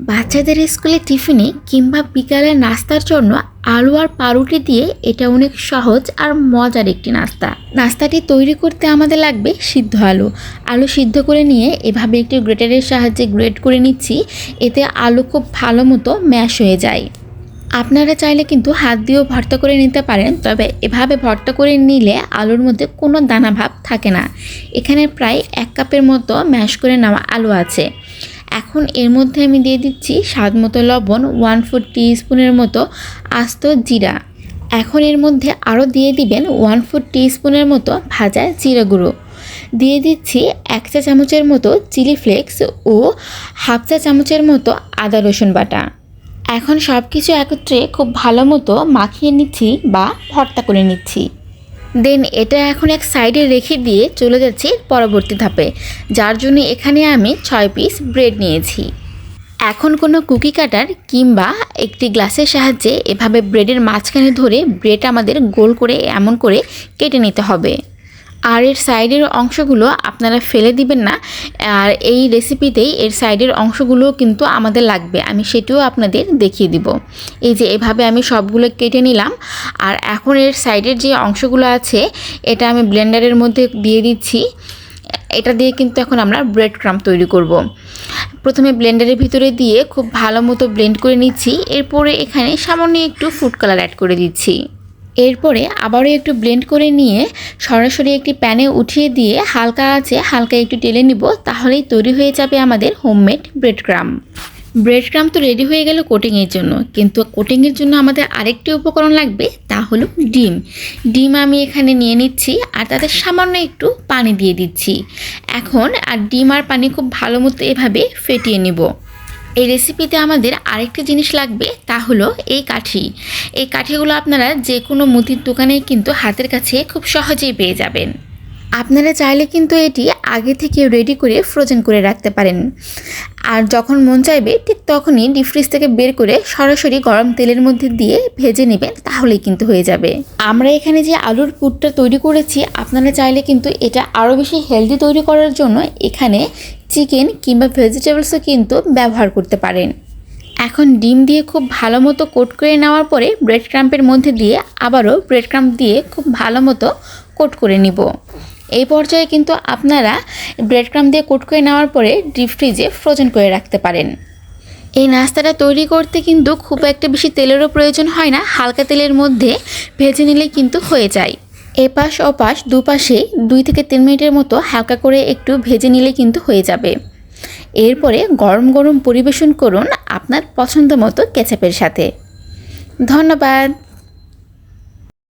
বাচ্চাদের স্কুলে টিফিনে কিংবা বিকালে নাস্তার জন্য আলু আর পাউরুটি দিয়ে এটা অনেক সহজ আর মজার একটি নাস্তা। নাস্তাটি তৈরি করতে আমাদের লাগবে সিদ্ধ আলু। আলু সিদ্ধ করে নিয়ে এভাবে একটি গ্রেটারের সাহায্যে গ্রেট করে নিচ্ছি, এতে আলু খুব ভালো মতো ম্যাশ হয়ে যায়। আপনারা চাইলে কিন্তু হাত দিয়েও ভর্তা করে নিতে পারেন, তবে এভাবে ভর্তা করে নিলে আলুর মধ্যে কোনো দানা ভাব থাকে না। এখানে প্রায় এক কাপের মতো ম্যাশ করে নেওয়া আলু আছে। এখন এর মধ্যে আমি দিয়ে দিচ্ছি স্বাদ মতো লবণ ওয়ান ফোর স্পুনের মতো আস্ত জিরা। এখন এর মধ্যে আরও দিয়ে দিবেন ওয়ান ফোর স্পুনের মতো ভাজা জিরা গুঁড়ো। দিয়ে দিচ্ছি এক চা চামচের মতো চিলি ফ্লেক্স ও হাফ চা চামচের মতো আদা রসুন বাটা। এখন সব কিছু একত্রে খুব ভালো মতো মাখিয়ে নিচ্ছি বা ভর্তা করে নিচ্ছি। দেন এটা এখন এক সাইডে রেখে দিয়ে চলে যাচ্ছি পরবর্তী ধাপে, যার জন্য এখানে আমি ছয় পিস ব্রেড নিয়েছি। এখন কোনো কুকি কাটার কিংবা একটি গ্লাসের সাহায্যে এভাবে ব্রেডের মাঝখানে ধরে ব্রেড আমাদের গোল করে এমন করে কেটে নিতে হবে। আর এর সাইডের অংশগুলো আপনারা ফেলে দিবেন না। আর এই রেসিপিতেই এর সাইডের অংশগুলোও কিন্তু আমাদের লাগবে। আমি সেটিও আপনাদের দেখিয়ে দিব। এই যে এভাবে আমি সবগুলো কেটে নিলাম। আর এখন এর সাইডের যে অংশগুলো আছে, এটা আমি ব্লেন্ডারের মধ্যে দিয়ে দিচ্ছি। এটা দিয়ে কিন্তু এখন আমরা ব্রেড ক্রাম তৈরি করব। প্রথমে ব্লেন্ডারের ভিতরে দিয়ে খুব ভালো মতো ব্লেন্ড করে নিচ্ছি। এরপরে এখানে সামান্য একটু ফুড কালার অ্যাড করে দিচ্ছি। এরপরে আবারও একটু ব্লেন্ড করে নিয়ে সরাসরি একটি প্যানে উঠিয়ে দিয়ে হালকা আছে, হালকা একটু টেলে নিব, তাহলেই তৈরি হয়ে যাবে আমাদের homemade bread crumb bread crumb তো রেডি হয়ে গেল কোটিংয়ের জন্য, কিন্তু কোটিংয়ের জন্য আমাদের আরেকটি উপকরণ লাগবে, তা হলো ডিম। ডিম আমি এখানে নিয়ে নিচ্ছি, আর তাতে সামান্য একটু পানি দিয়ে দিচ্ছি। এখন আর ডিম আর পানি খুব ভালো মতো এভাবে ফেটিয়ে নিব। এই রেসিপিতে আমাদের আরেকটি জিনিস লাগবে, তা হলো এই কাঠি। এই কাঠিগুলো আপনারা যে কোনো মুদির দোকানে কিন্তু হাতের কাছে খুব সহজেই পেয়ে যাবেন। আপনারা চাইলে কিন্তু এটি আগে থেকে রেডি করে ফ্রোজেন করে রাখতে পারেন। আর যখন মন চাইবে, ঠিক তখনই ডিপ ফ্রিজ থেকে বের করে সরাসরি গরম তেলের মধ্যে দিয়ে ভেজে নেবেন, তাহলেই কিন্তু হয়ে যাবে। আমরা এখানে যে আলুর পুরটা তৈরি করেছি, আপনারা চাইলে কিন্তু এটা আরও বেশি হেলদি তৈরি করার জন্য এখানে চিকেন কিংবা ভেজিটেবলসও কিন্তু ব্যবহার করতে পারেন। এখন ডিম দিয়ে খুব ভালো মতো কোট করে নেওয়ার পরে ব্রেড ক্রাম্পের মধ্যে দিয়ে আবারও ব্রেড ক্রাম্প দিয়ে খুব ভালো মতো কোট করে নিব। এই পর্যায়ে কিন্তু আপনারা ব্রেড ক্রাম্প দিয়ে কোট করে নেওয়ার পরে ডিপ ফ্রিজে ফ্রোজেন করে রাখতে পারেন। এই নাস্তাটা তৈরি করতে কিন্তু খুব একটা বেশি তেলেরও প্রয়োজন হয় না, হালকা তেলের মধ্যে ভেজে নিলে কিন্তু হয়ে যায়। এপাশ ওপাশ দুপাশে দুই থেকে তিন মিনিটের মতো হালকা করে একটু ভেজে নিলে কিন্তু হয়ে যাবে। এরপরে গরম গরম পরিবেশন করুন আপনার পছন্দ মতো কেচাপের সাথে। ধন্যবাদ।